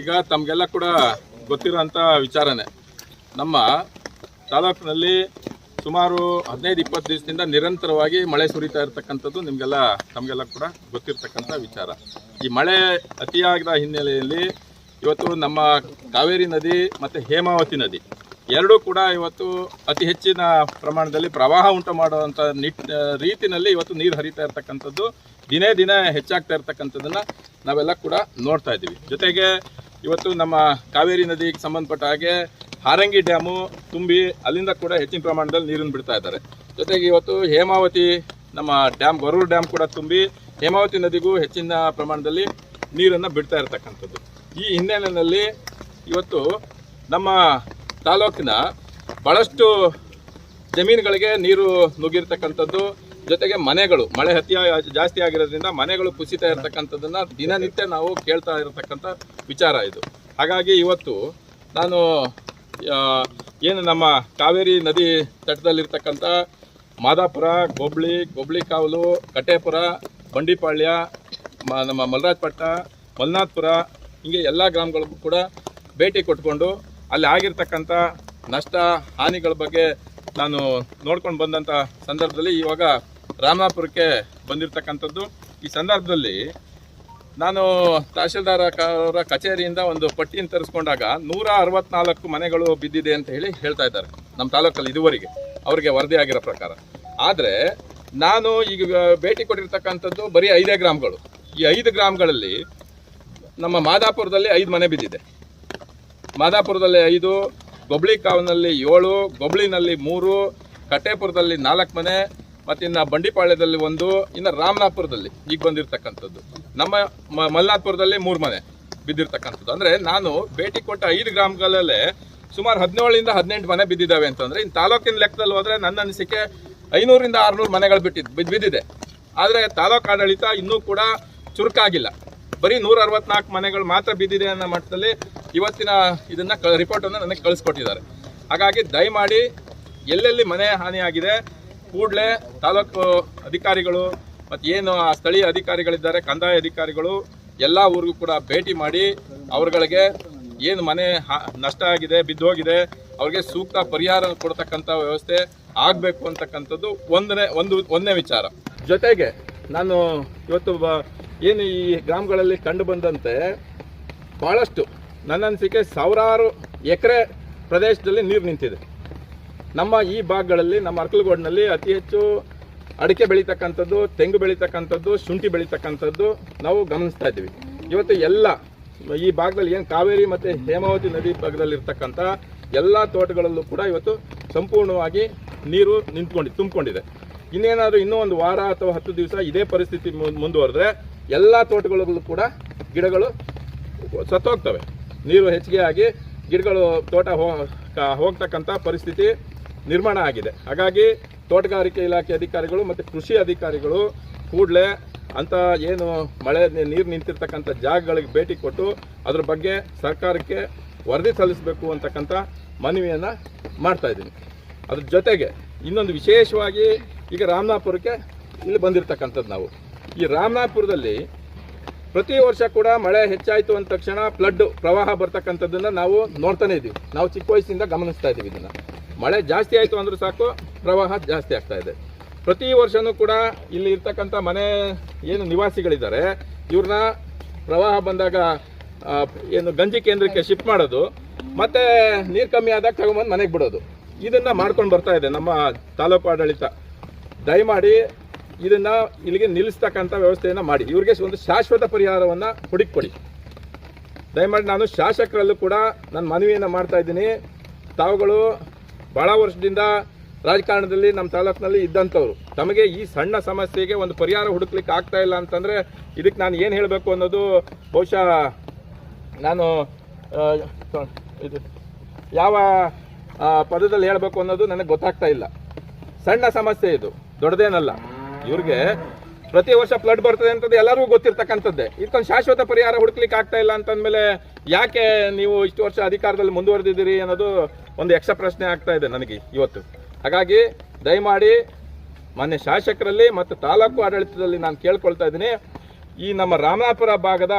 ಈಗ ತಮಗೆಲ್ಲ ಕೂಡ ಗೊತ್ತಿರೋಂಥ ವಿಚಾರನೇ. ನಮ್ಮ ತಾಲೂಕಿನಲ್ಲಿ ಸುಮಾರು ಹದಿನೈದು, ಇಪ್ಪತ್ತು ದಿವಸದಿಂದ ನಿರಂತರವಾಗಿ ಮಳೆ ಸುರಿತಾ ಇರತಕ್ಕಂಥದ್ದು ನಿಮಗೆಲ್ಲ, ತಮಗೆಲ್ಲ ಕೂಡ ಗೊತ್ತಿರತಕ್ಕಂಥ ವಿಚಾರ. ಈ ಮಳೆ ಅತಿಯಾಗದ ಹಿನ್ನೆಲೆಯಲ್ಲಿ ಇವತ್ತು ನಮ್ಮ ಕಾವೇರಿ ನದಿ ಮತ್ತು ಹೇಮಾವತಿ ನದಿ ಎರಡೂ ಕೂಡ ಇವತ್ತು ಅತಿ ಹೆಚ್ಚಿನ ಪ್ರಮಾಣದಲ್ಲಿ ಪ್ರವಾಹ ಉಂಟು ಮಾಡುವಂಥ ನಿಟ್ ರೀತಿಯಲ್ಲಿ ಇವತ್ತು ನೀರು ಹರಿತಾ ಇರತಕ್ಕಂಥದ್ದು. ದಿನೇ ದಿನೇ ಹೆಚ್ಚಾಗ್ತಾ ಇರ್ತಕ್ಕಂಥದ್ದನ್ನು ನಾವೆಲ್ಲ ಕೂಡ ನೋಡ್ತಾ ಇದ್ದೀವಿ. ಜೊತೆಗೆ ಇವತ್ತು ನಮ್ಮ ಕಾವೇರಿ ನದಿಗೆ ಸಂಬಂಧಪಟ್ಟ ಹಾಗೆ ಹಾರಂಗಿ ಡ್ಯಾಮು ತುಂಬಿ ಅಲ್ಲಿಂದ ಕೂಡ ಹೆಚ್ಚಿನ ಪ್ರಮಾಣದಲ್ಲಿ ನೀರನ್ನು ಬಿಡ್ತಾ ಇದ್ದಾರೆ. ಜೊತೆಗೆ ಇವತ್ತು ಹೇಮಾವತಿ ನಮ್ಮ ಡ್ಯಾಮ್, ಗೊರೂರು ಡ್ಯಾಮ್ ಕೂಡ ತುಂಬಿ ಹೇಮಾವತಿ ನದಿಗೂ ಹೆಚ್ಚಿನ ಪ್ರಮಾಣದಲ್ಲಿ ನೀರನ್ನು ಬಿಡ್ತಾ ಇರತಕ್ಕಂಥದ್ದು. ಈ ಹಿನ್ನೆಲೆಯಲ್ಲಿ ಇವತ್ತು ನಮ್ಮ ತಾಲೂಕಿನ ಭಾಳಷ್ಟು ಜಮೀನುಗಳಿಗೆ ನೀರು ನುಗ್ಗಿರ್ತಕ್ಕಂಥದ್ದು. ಜೊತೆಗೆ ಮನೆಗಳು, ಮಳೆ ಅತಿ ಜಾಸ್ತಿ ಆಗಿರೋದ್ರಿಂದ ಮನೆಗಳು ಕುಸಿತ ಇರತಕ್ಕಂಥದ್ದನ್ನ ದಿನನಿತ್ಯ ನಾವು ಕೇಳ್ತಾ ಇರತಕ್ಕಂಥ ವಿಚಾರ ಇದು. ಹಾಗಾಗಿ ಇವತ್ತು ನಾನು ಏನು ನಮ್ಮ ಕಾವೇರಿ ನದಿ ತಟದಲ್ಲಿರ್ತಕ್ಕಂಥ ಮಾದಾಪುರ, ಗೊಬ್ಳಿ ಗೊಬ್ಳಿ ಕಾವಲು, ಕಟೇಪುರ, ಬಂಡಿಪಾಳ್ಯ, ಮ, ನಮ್ಮ ಮಲ್ರಾಜ್ಪಟ್ಟ ಮಲ್ನಾಥ್ಪುರ ಹೀಗೆ ಎಲ್ಲ ಗ್ರಾಮಗಳಿಗೂ ಕೂಡ ಭೇಟಿ ಕೊಟ್ಕೊಂಡು ಅಲ್ಲಿ ಆಗಿರ್ತಕ್ಕಂಥ ನಷ್ಟ, ಹಾನಿಗಳ ಬಗ್ಗೆ ನಾನು ನೋಡ್ಕೊಂಡು ಬಂದಂಥ ಸಂದರ್ಭದಲ್ಲಿ ಇವಾಗ ರಾಮನಾಥಪುರಕ್ಕೆ ಬಂದಿರತಕ್ಕಂಥದ್ದು. ಈ ಸಂದರ್ಭದಲ್ಲಿ ನಾನು ತಹಶೀಲ್ದಾರ ಅವರ ಕಚೇರಿಯಿಂದ ಒಂದು ಪಟ್ಟಿಯನ್ನು ತರಿಸ್ಕೊಂಡಾಗ ನೂರ ಅರವತ್ನಾಲ್ಕು ಮನೆಗಳು ಬಿದ್ದಿದೆ ಅಂತ ಹೇಳಿ ಹೇಳ್ತಾ ಇದ್ದಾರೆ. ನಮ್ಮ ತಾಲೂಕಲ್ಲಿ ಇದುವರೆಗೆ ಅವರಿಗೆ ವರದಿ ಆಗಿರೋ ಪ್ರಕಾರ. ಆದರೆ ನಾನು ಈಗ ಭೇಟಿ ಕೊಟ್ಟಿರ್ತಕ್ಕಂಥದ್ದು ಬರೀ ಐದೇ ಗ್ರಾಮಗಳು. ಈ ಐದು ಗ್ರಾಮಗಳಲ್ಲಿ ನಮ್ಮ ಮಾದಾಪುರದಲ್ಲಿ ಐದು ಮನೆ ಬಿದ್ದಿದೆ. ಮಾದಾಪುರದಲ್ಲಿ ಐದು, ಗೊಬ್ಳಿ ಕಾವನಲ್ಲಿ ಏಳು, ಗೊಬ್ಳಿನಲ್ಲಿ ಮೂರು, ಕಟ್ಟೇಪುರದಲ್ಲಿ ನಾಲ್ಕು ಮನೆ ಮತ್ತು ಇನ್ನು ಬಂಡಿಪಾಳ್ಯದಲ್ಲಿ ಒಂದು, ಇನ್ನು ರಾಮನಾಥಪುರದಲ್ಲಿ ಈಗ ಬಂದಿರತಕ್ಕಂಥದ್ದು. ನಮ್ಮ ಮಲ್ನಾಥ್ಪುರದಲ್ಲಿ ಮೂರು ಮನೆ ಬಿದ್ದಿರ್ತಕ್ಕಂಥದ್ದು. ಅಂದರೆ ನಾನು ಭೇಟಿ ಕೊಟ್ಟ ಐದು ಗ್ರಾಮಗಳಲ್ಲೇ ಸುಮಾರು ಹದಿನೇಳರಿಂದ ಹದಿನೆಂಟು ಮನೆ ಬಿದ್ದಿದ್ದಾವೆ ಅಂತಂದರೆ ಇನ್ನು ತಾಲೂಕಿನ ಲೆಕ್ಕದಲ್ಲಿ ಹೋದರೆ ನನ್ನ ಅನಿಸಿಕೆ ಐನೂರಿಂದ ಆರುನೂರು ಮನೆಗಳು ಬಿಟ್ಟಿದ್ದು ಬಿದ್ದು ಬಿದ್ದಿದೆ. ಆದರೆ ತಾಲೂಕು ಆಡಳಿತ ಇನ್ನೂ ಕೂಡ ಚುರುಕಾಗಿಲ್ಲ. ಬರೀ ನೂರ ಅರವತ್ನಾಲ್ಕು ಮನೆಗಳು ಮಾತ್ರ ಬಿದ್ದಿದೆ ಅನ್ನೋ ಮಟ್ಟದಲ್ಲಿ ಇವತ್ತಿನ ಇದನ್ನ ರಿಪೋರ್ಟನ್ನು ನನಗೆ ಕಳಿಸ್ಕೊಟ್ಟಿದ್ದಾರೆ. ಹಾಗಾಗಿ ದಯಮಾಡಿ ಎಲ್ಲೆಲ್ಲಿ ಮನೆ ಹಾನಿಯಾಗಿದೆ ಕೂಡಲೇ ತಾಲೂಕು ಅಧಿಕಾರಿಗಳು ಮತ್ತು ಏನು ಆ ಸ್ಥಳೀಯ ಅಧಿಕಾರಿಗಳಿದ್ದಾರೆ, ಕಂದಾಯ ಅಧಿಕಾರಿಗಳು ಎಲ್ಲ ಊರಿಗೂ ಕೂಡ ಭೇಟಿ ಮಾಡಿ ಅವರುಗಳಿಗೆ ಏನು ಮನೆ ನಷ್ಟ ಆಗಿದೆ, ಬಿದ್ದೋಗಿದೆ, ಅವ್ರಿಗೆ ಸೂಕ್ತ ಪರಿಹಾರ ಕೊಡ್ತಕ್ಕಂಥ ವ್ಯವಸ್ಥೆ ಆಗಬೇಕು ಅಂತಕ್ಕಂಥದ್ದು ಒಂದನೇ, ಒಂದು ಒಂದನೇ ವಿಚಾರ. ಜೊತೆಗೆ ನಾನು ಇವತ್ತು ಏನು ಈ ಗ್ರಾಮಗಳಲ್ಲಿ ಕಂಡು ಬಂದಂತೆ ಭಾಳಷ್ಟು ನನ್ನ ಅನಿಸಿಕೆ ಸಾವಿರಾರು ಎಕರೆ ಪ್ರದೇಶದಲ್ಲಿ ನೀರು ನಿಂತಿದೆ. ನಮ್ಮ ಈ ಭಾಗಗಳಲ್ಲಿ, ನಮ್ಮ ಅರ್ಕಲ್ಗೋಡ್ನಲ್ಲಿ ಅತಿ ಹೆಚ್ಚು ಅಡಿಕೆ ಬೆಳೀತಕ್ಕಂಥದ್ದು, ತೆಂಗು ಬೆಳೀತಕ್ಕಂಥದ್ದು, ಶುಂಠಿ ಬೆಳೀತಕ್ಕಂಥದ್ದು ನಾವು ಗಮನಿಸ್ತಾ ಇದ್ದೀವಿ. ಇವತ್ತು ಎಲ್ಲ ಈ ಭಾಗದಲ್ಲಿ ಏನು ಕಾವೇರಿ ಮತ್ತು ಹೇಮಾವತಿ ನದಿ ಭಾಗದಲ್ಲಿರ್ತಕ್ಕಂಥ ಎಲ್ಲ ತೋಟಗಳಲ್ಲೂ ಕೂಡ ಇವತ್ತು ಸಂಪೂರ್ಣವಾಗಿ ನೀರು ನಿಂತ್ಕೊಂಡು, ತುಂಬಿಕೊಂಡಿದೆ. ಇನ್ನೇನಾದರೂ ಇನ್ನೂ ಒಂದು ವಾರ ಅಥವಾ ಹತ್ತು ದಿವಸ ಇದೇ ಪರಿಸ್ಥಿತಿ ಮುಂದುವರೆದ್ರೆ ಎಲ್ಲ ತೋಟಗಳಲ್ಲೂ ಕೂಡ ಗಿಡಗಳು ಸತ್ತೋಗ್ತವೆ. ನೀರು ಹೆಚ್ಚಿಗೆ ಆಗಿ ಗಿಡಗಳು ತೋಟ ಹೋಗ್ತಕ್ಕಂಥ ಪರಿಸ್ಥಿತಿ ನಿರ್ಮಾಣ ಆಗಿದೆ. ಹಾಗಾಗಿ ತೋಟಗಾರಿಕೆ ಇಲಾಖೆ ಅಧಿಕಾರಿಗಳು ಮತ್ತು ಕೃಷಿ ಅಧಿಕಾರಿಗಳು ಕೂಡಲೇ ಅಂತ ಏನು ಮಳೆ ನೀರು ನಿಂತಿರ್ತಕ್ಕಂಥ ಜಾಗಗಳಿಗೆ ಭೇಟಿ ಕೊಟ್ಟು ಅದ್ರ ಬಗ್ಗೆ ಸರ್ಕಾರಕ್ಕೆ ವರದಿ ಸಲ್ಲಿಸಬೇಕು ಅಂತಕ್ಕಂಥ ಮನವಿಯನ್ನು ಮಾಡ್ತಾ ಇದ್ದೀನಿ. ಅದ್ರ ಜೊತೆಗೆ ಇನ್ನೊಂದು ವಿಶೇಷವಾಗಿ ಈಗ ರಾಮನಾಥಪುರಕ್ಕೆ ಇಲ್ಲಿ ಬಂದಿರತಕ್ಕಂಥದ್ದು ನಾವು. ಈ ರಾಮನಾಥಪುರದಲ್ಲಿ ಪ್ರತಿ ವರ್ಷ ಕೂಡ ಮಳೆ ಹೆಚ್ಚಾಯಿತು ಅಂದ ತಕ್ಷಣ ಫ್ಲಡ್ ಪ್ರವಾಹ ಬರ್ತಕ್ಕಂಥದ್ದನ್ನು ನಾವು ನೋಡ್ತಾನೆ ಇದ್ದೀವಿ ನಾವು ಚಿಕ್ಕ ವಯಸ್ಸಿಂದ ಗಮನಿಸ್ತಾ ಇದ್ದೀವಿ ಇದನ್ನ. ಮಳೆ ಜಾಸ್ತಿ ಆಯಿತು ಅಂದರೂ ಸಾಕು, ಪ್ರವಾಹ ಜಾಸ್ತಿ ಆಗ್ತಾ ಇದೆ. ಪ್ರತಿ ವರ್ಷನೂ ಕೂಡ ಇಲ್ಲಿ ಇರ್ತಕ್ಕಂಥ ಮನೆ ಏನು ನಿವಾಸಿಗಳಿದ್ದಾರೆ, ಇವ್ರನ್ನ ಪ್ರವಾಹ ಬಂದಾಗ ಏನು ಗಂಜಿ ಕೇಂದ್ರಕ್ಕೆ ಶಿಫ್ಟ್ ಮಾಡೋದು, ಮತ್ತೆ ನೀರು ಕಮ್ಮಿ ಆದಾಗ ತಗೊಂಬಂದು ಮನೆಗೆ ಬಿಡೋದು. ಇದನ್ನ ಮಾಡ್ಕೊಂಡು ಬರ್ತಾ ಇದೆ ನಮ್ಮ ತಾಲೂಕು ಆಡಳಿತ. ದಯಮಾಡಿ ಇದನ್ನ ಇಲ್ಲಿಗೆ ನಿಲ್ಲಿಸ್ತಕ್ಕಂಥ ವ್ಯವಸ್ಥೆಯನ್ನು ಮಾಡಿ. ಇವ್ರಿಗೆ ಒಂದು ಶಾಶ್ವತ ಪರಿಹಾರವನ್ನು ಹುಡುಕ್ಕೊಡಿ. ದಯಮಾಡಿ ನಾನು ಶಾಸಕರಲ್ಲೂ ಕೂಡ ನನ್ನ ಮನವಿಯನ್ನು ಮಾಡ್ತಾ ಇದ್ದೀನಿ. ತಾವುಗಳು ಬಹಳ ವರ್ಷದಿಂದ ರಾಜಕಾರಣದಲ್ಲಿ ನಮ್ಮ ತಾಲೂಕಿನಲ್ಲಿ ಇದ್ದಂಥವ್ರು. ತಮಗೆ ಈ ಸಣ್ಣ ಸಮಸ್ಯೆಗೆ ಒಂದು ಪರಿಹಾರ ಹುಡುಕ್ಲಿಕ್ಕೆ ಆಗ್ತಾ ಇಲ್ಲ ಅಂತಂದರೆ ಇದಕ್ಕೆ ನಾನು ಏನು ಹೇಳಬೇಕು ಅನ್ನೋದು ಬಹುಶಃ ನಾನು ಇದು, ಯಾವ ಪದದಲ್ಲಿ ಹೇಳಬೇಕು ಅನ್ನೋದು ನನಗೆ ಗೊತ್ತಾಗ್ತಾ ಇಲ್ಲ. ಸಣ್ಣ ಸಮಸ್ಯೆ ಇದು, ದೊಡ್ಡದೇನಲ್ಲ. ಇವ್ರಿಗೆ ಪ್ರತಿ ವರ್ಷ ಫ್ಲಡ್ ಬರ್ತದೆ ಅಂತದ್ದು ಎಲ್ಲರಿಗೂ ಗೊತ್ತಿರ್ತಕ್ಕಂಥದ್ದೇ. ಇದಕ್ಕೊಂದು ಶಾಶ್ವತ ಪರಿಹಾರ ಹುಡುಕ್ಲಿಕ್ಕೆ ಆಗ್ತಾ ಇಲ್ಲ ಅಂತಂದ್ಮೇಲೆ ಯಾಕೆ ನೀವು ಇಷ್ಟು ವರ್ಷ ಅಧಿಕಾರದಲ್ಲಿ ಮುಂದುವರೆದಿದ್ದೀರಿ ಅನ್ನೋದು ಒಂದು ಯಕ್ಷ ಪ್ರಶ್ನೆ ಆಗ್ತಾ ಇದೆ ನನಗೆ ಇವತ್ತು. ಹಾಗಾಗಿ ದಯಮಾಡಿ ಮಾನ್ಯ ಶಾಸಕರಲ್ಲಿ ಮತ್ತು ತಾಲೂಕು ಆಡಳಿತದಲ್ಲಿ ನಾನು ಕೇಳ್ಕೊಳ್ತಾ ಇದ್ದೀನಿ. ಈ ನಮ್ಮ ರಾಮನಾಪುರ ಭಾಗದ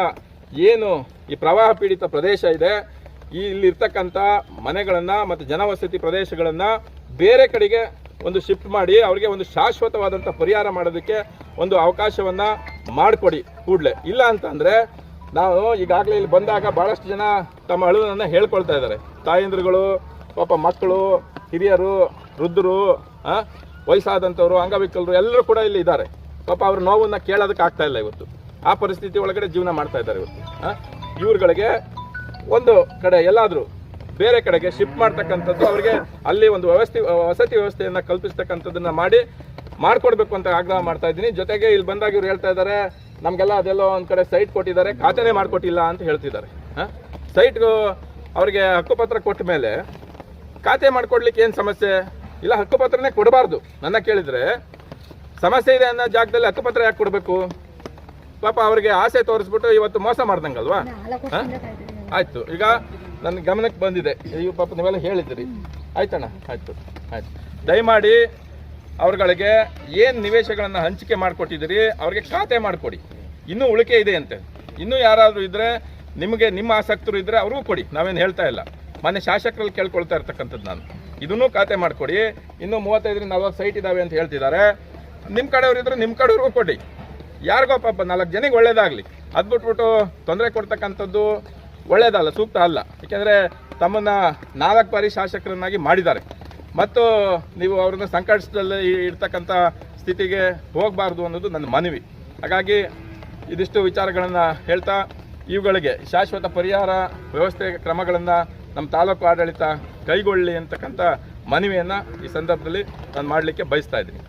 ಏನು ಈ ಪ್ರವಾಹ ಪೀಡಿತ ಪ್ರದೇಶ ಇದೆ ಇಲ್ಲಿರ್ತಕ್ಕಂಥ ಮನೆಗಳನ್ನು ಮತ್ತು ಜನವಸತಿ ಪ್ರದೇಶಗಳನ್ನು ಬೇರೆ ಕಡೆಗೆ ಒಂದು ಶಿಫ್ಟ್ ಮಾಡಿ ಅವರಿಗೆ ಒಂದು ಶಾಶ್ವತವಾದಂಥ ಪರಿಹಾರ ಮಾಡೋದಕ್ಕೆ ಒಂದು ಅವಕಾಶವನ್ನ ಮಾಡಿಕೊಡಿ ಕೂಡಲೇ. ಇಲ್ಲ ಅಂತಂದರೆ ನಾವು ಈಗಾಗಲೇ ಇಲ್ಲಿ ಬಂದಾಗ ಬಹಳಷ್ಟು ಜನ ತಮ್ಮ ಅಳುವನ್ನು ಹೇಳ್ಕೊಳ್ತಾ ಇದ್ದಾರೆ. ತಾಯಂದ್ರುಗಳು, ಪಾಪ ಮಕ್ಕಳು, ಹಿರಿಯರು, ವೃದ್ಧರು ವಯಸ್ಸಾದಂಥವ್ರು, ಅಂಗವಿಕಲರು ಎಲ್ಲರೂ ಕೂಡ ಇಲ್ಲಿ ಇದ್ದಾರೆ. ಪಾಪ ಅವ್ರ ನೋವನ್ನ ಕೇಳೋದಕ್ಕೆ ಆಗ್ತಾ ಇಲ್ಲ ಇವತ್ತು. ಆ ಪರಿಸ್ಥಿತಿ ಒಳಗಡೆ ಜೀವನ ಮಾಡ್ತಾ ಇದ್ದಾರೆ ಇವತ್ತು. ಇವ್ರುಗಳಿಗೆ ಒಂದು ಕಡೆ ಎಲ್ಲಾದರೂ ಬೇರೆ ಕಡೆಗೆ ಶಿಫ್ಟ್ ಮಾಡ್ತಕ್ಕಂಥದ್ದು ಅವರಿಗೆ ಅಲ್ಲಿ ಒಂದು ವ್ಯವಸ್ಥೆ ವಸತಿ ವ್ಯವಸ್ಥೆಯನ್ನ ಕಲ್ಪಿಸ್ತಕ್ಕಂಥದ್ದನ್ನ ಮಾಡಿ ಮಾಡ್ಕೊಡ್ಬೇಕು ಅಂತ ಆಗ್ರಹ ಮಾಡ್ತಾ ಇದ್ದೀನಿ. ಜೊತೆಗೆ ಇಲ್ಲಿ ಬಂದಾಗ ಇವ್ರು ಹೇಳ್ತಾ ಇದ್ದಾರೆ ನಮಗೆಲ್ಲ ಅದೆಲ್ಲೋ ಒಂದ್ ಕಡೆ ಸೈಟ್ ಕೊಟ್ಟಿದ್ದಾರೆ ಖಾತೆನೇ ಮಾಡಿಕೊಟ್ಟಿಲ್ಲ ಅಂತ ಹೇಳ್ತಿದ್ದಾರೆ. ಸೈಟ್ ಅವ್ರಿಗೆ ಹಕ್ಕುಪತ್ರ ಕೊಟ್ಟ ಮೇಲೆ ಖಾತೆ ಮಾಡ್ಕೊಡ್ಲಿಕ್ಕೆ ಏನು ಸಮಸ್ಯೆ? ಇಲ್ಲ ಹಕ್ಕುಪತ್ರನೇ ಕೊಡಬಾರ್ದು. ನನ್ನ ಕೇಳಿದ್ರೆ ಸಮಸ್ಯೆ ಇದೆ ಅನ್ನೋ ಜಾಗದಲ್ಲಿ ಹಕ್ಕುಪತ್ರ ಯಾಕೆ ಕೊಡಬೇಕು? ಪಾಪ ಅವರಿಗೆ ಆಸೆ ತೋರಿಸ್ಬಿಟ್ಟು ಇವತ್ತು ಮೋಸ ಮಾಡ್ದಂಗಲ್ವಾ? ಆಯ್ತು. ಈಗ ನನ್ನ ಗಮನಕ್ಕೆ ಬಂದಿದೆ. ಅಯ್ಯೋ ಪಾಪ ನೀವೆಲ್ಲ ಹೇಳಿದ್ರಿ. ಆಯ್ತಣ್ಣ, ಆಯ್ತು ಆಯ್ತು. ದಯಮಾಡಿ ಅವ್ರಗಳಿಗೆ ಏನು ನಿವೇಶಗಳನ್ನು ಹಂಚಿಕೆ ಮಾಡಿಕೊಟ್ಟಿದ್ದೀರಿ, ಅವ್ರಿಗೆ ಖಾತೆ ಮಾಡಿಕೊಡಿ. ಇನ್ನೂ ಉಳಿಕೆ ಇದೆ ಅಂತೆ. ಇನ್ನೂ ಯಾರಾದರೂ ಇದ್ದರೆ ನಿಮಗೆ, ನಿಮ್ಮ ಆಸಕ್ತರು ಇದ್ದರೆ ಅವ್ರಿಗೂ ಕೊಡಿ. ನಾವೇನು ಹೇಳ್ತಾ ಇಲ್ಲ. ಮೊನ್ನೆ ಶಾಸಕರಲ್ಲಿ ಕೇಳ್ಕೊಳ್ತಾ ಇರ್ತಕ್ಕಂಥದ್ದು ನಾನು. ಇದನ್ನೂ ಖಾತೆ ಮಾಡಿಕೊಡಿ. ಇನ್ನೂ ಮೂವತ್ತೈದರಿಂದ ನಲ್ವತ್ತು ಸೈಟ್ ಇದಾವೆ ಅಂತ ಹೇಳ್ತಿದ್ದಾರೆ. ನಿಮ್ಮ ಕಡೆಯವ್ರು ಇದ್ದರೆ ನಿಮ್ಮ ಕಡೆಯವ್ರಿಗೂ ಕೊಡಿ. ಯಾರಿಗೋ ಪಾಪ ನಾಲ್ಕು ಜನಕ್ಕೆ ಒಳ್ಳೇದಾಗಲಿ. ಅದು ಬಿಟ್ಬಿಟ್ಟು ತೊಂದರೆ ಕೊಡ್ತಕ್ಕಂಥದ್ದು ಒಳ್ಳೇದಲ್ಲ, ಸೂಕ್ತ ಅಲ್ಲ. ಯಾಕೆಂದರೆ ತಮ್ಮನ್ನು ನಾಲ್ಕು ಬಾರಿ ಶಾಸಕರನ್ನಾಗಿ ಮಾಡಿದ್ದಾರೆ. ಮತ್ತು ನೀವು ಅವ್ರನ್ನ ಸಂಕಷ್ಟದಲ್ಲಿ ಇರ್ತಕ್ಕಂಥ ಸ್ಥಿತಿಗೆ ಹೋಗಬಾರ್ದು ಅನ್ನೋದು ನನ್ನ ಮನವಿ. ಹಾಗಾಗಿ ಇದಿಷ್ಟು ವಿಚಾರಗಳನ್ನು ಹೇಳ್ತಾ, ಇವುಗಳಿಗೆ ಶಾಶ್ವತ ಪರಿಹಾರ, ವ್ಯವಸ್ಥೆ ಕ್ರಮಗಳನ್ನು ನಮ್ಮ ತಾಲೂಕು ಆಡಳಿತ ಕೈಗೊಳ್ಳಿ ಅಂತಕ್ಕಂಥ ಮನವಿಯನ್ನು ಈ ಸಂದರ್ಭದಲ್ಲಿ ನಾನು ಮಾಡಲಿಕ್ಕೆ ಬಯಸ್ತಾ ಇದ್ದೀನಿ.